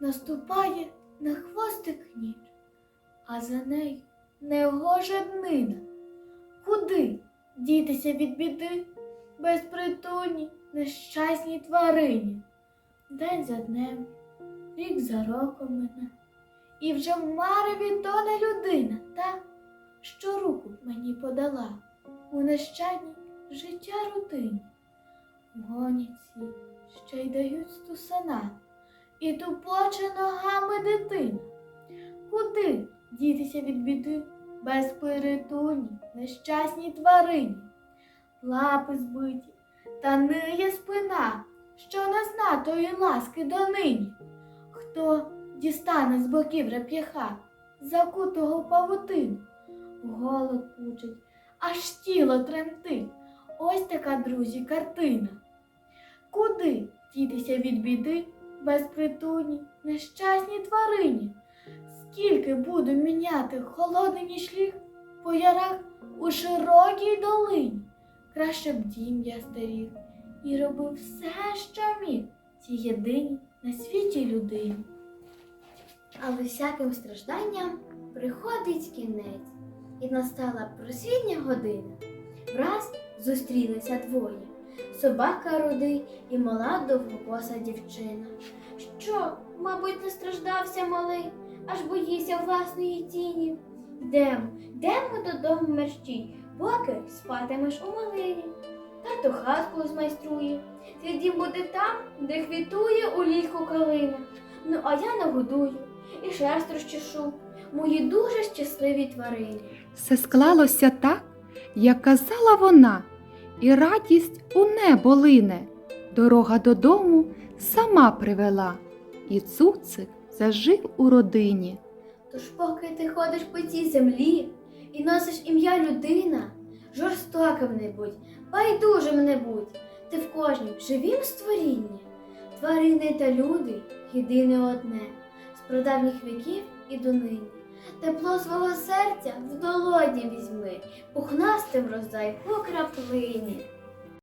наступає на хвостик ніч, а за нею негожа днина. Куди дітися від біди безпритульній, нещасній тварині? День за днем, рік за роком мене, і вже в мареві тоне людина, та, що руку мені подала у нещадній життя рутині. Гоняться, ще й дають стусана, і тупоче ногами дитина. Куди дітися від біди безпритульній, нещасній тварині? Лапи збиті, та ниє спина, що не зна тої ласки донині. Хто дістане з боків реп'яха, закутого павутину, голод пучить, аж тіло тремтить. Ось така, друзі, картина. Куди дітися від біди безпритульній, нещасній тварині? Скільки буду міняти холодний нічліг по ярах у широкій долині? Краще б дім я старів і робив все, що міг цій єдиній на світі людині. Але всяким стражданням приходить кінець, і настала просвітня година. Враз зустрілися двоє собака рудий і мала довгокоса дівчина. Що, мабуть, не страждався малий, аж боїся власної тіні. Йдем, йдемо додому мерщій, поки спатимеш у малині. Тато хатку змайструє, твій дім буде там, де квітує у ліху калина. Ну, а я нагодую і шерсть розчешу, мої дуже щасливі тварини. Все склалося так, як казала вона, і радість у небо лине. Дорога додому сама привела, і цуцик зажив у родині. Тож поки ти ходиш по цій землі і носиш ім'я людина, жорстоким не будь, байдужим не будь, ти в кожнім живім створінні. Тварини та люди єдине одне, з прадавніх віків і донині. Тепло свого серця в долоні візьми, пухнастим роздай по краплині.